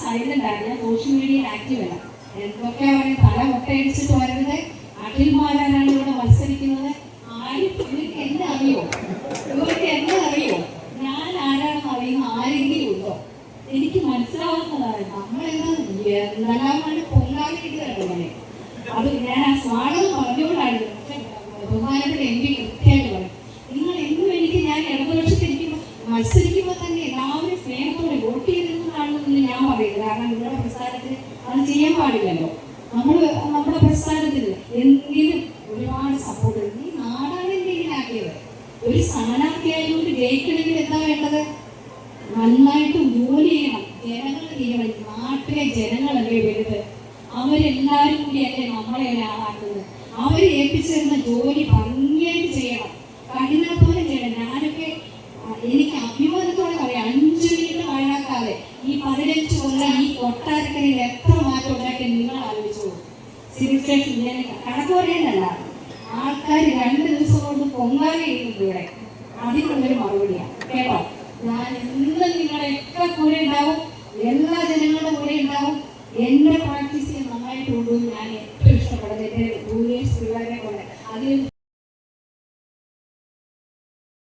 Silent ആണ് ഞാൻ social മീഡിയയിൽ ആക്റ്റീവ് അല്ല. എന്തൊക്കെ പറയും തല മുട്ടയടിച്ചിട്ട് വരുന്നത്? അഖിൽ മാരാനാണ് ഇവിടെ മത്സരിക്കുന്നത്? ആരും? ഇവർക്ക് എന്നെ അറിയോ? ഇവർക്ക് എന്നെ അറിയോ? ഞാൻ ആരാണെന്ന് അറിയുന്ന ആരെങ്കിലും ഉണ്ടോ? എനിക്ക് മനസ്സിലാവുന്നതാണ്. നമ്മളെന്താ എന്തെല്ലാമാണ് പൊങ്കാലിടുകയാണ് മോനെ അത് ഞാൻ ആ സ്വാഗതം പറഞ്ഞുകൊണ്ടാണ് ബഹുമാനപ്പെട്ട എം പി കൃത്യമായിട്ട് പറയും നിങ്ങൾ എന്നും എനിക്ക് ഞാൻ ഇടതുപക്ഷത്തിരിക്കുമ്പോൾ മത്സരിക്കുമ്പോൾ ചെയ്തിരുന്നതാണെന്ന് ഞാൻ പറയുന്നത് കാരണം നിങ്ങളുടെ പ്രസ്ഥാനത്തിന് അത് ചെയ്യാൻ പാടില്ലല്ലോ. നമ്മൾ നമ്മുടെ പ്രസ്ഥാനത്തിന് എന്തിനും ഒരുപാട് സപ്പോർട്ട് ഈ നാടാണ് എന്തെങ്കിലും ആക്കിയത് ഒരു സ്ഥാനാർത്ഥിയായതുകൊണ്ട് ജയിക്കണമെങ്കിൽ എന്താ വേണ്ടത്? നന്നായിട്ട് ജോലി ചെയ്യണം. ജനങ്ങൾ ചെയ്യണം നാട്ടിലെ ജനങ്ങളല്ലേ വലുത്? അവരെല്ലാവരും കൂടിയല്ലേ നമ്മളെ ഒരാളാക്കുന്നത്? അവരെ ഏൽപ്പിച്ചിരുന്ന ജോലി ഭംഗിയായിട്ട് ചെയ്യണം. കഠിനാധ്വാനം ചെയ്യണം ഞാനൊക്കെ ആ, എനിക്ക് അഭിമാനത്തോടെ പറയാം അഞ്ചു മിനിറ്റ് മഴക്കാതെ ഈ പതിനഞ്ച് കൊട്ടാരക്കരയിൽ എത്ര മാറ്റം ഉണ്ടാക്കി നിങ്ങൾ ആലോചിച്ചു? സിവിൽ സ്റ്റേഷൻ ഇങ്ങനെ കണക്ക് പറയാനല്ല ആൾക്കാർ രണ്ട് ദിവസം കൊണ്ട് പൊങ്കാല ഇവിടെ. അതിനുള്ളൊരു മറുപടിയാണ് കേട്ടോ? ഞാൻ ഇന്ന് നിങ്ങളെയൊക്കെ കൂടെ ഉണ്ടാവും? എല്ലാ ജനങ്ങളുടെ കൂടെ ഉണ്ടാവും? എന്റെ പ്രാക്ടീസ് നന്നായിട്ടുള്ളൂ ഞാൻ ഏറ്റവും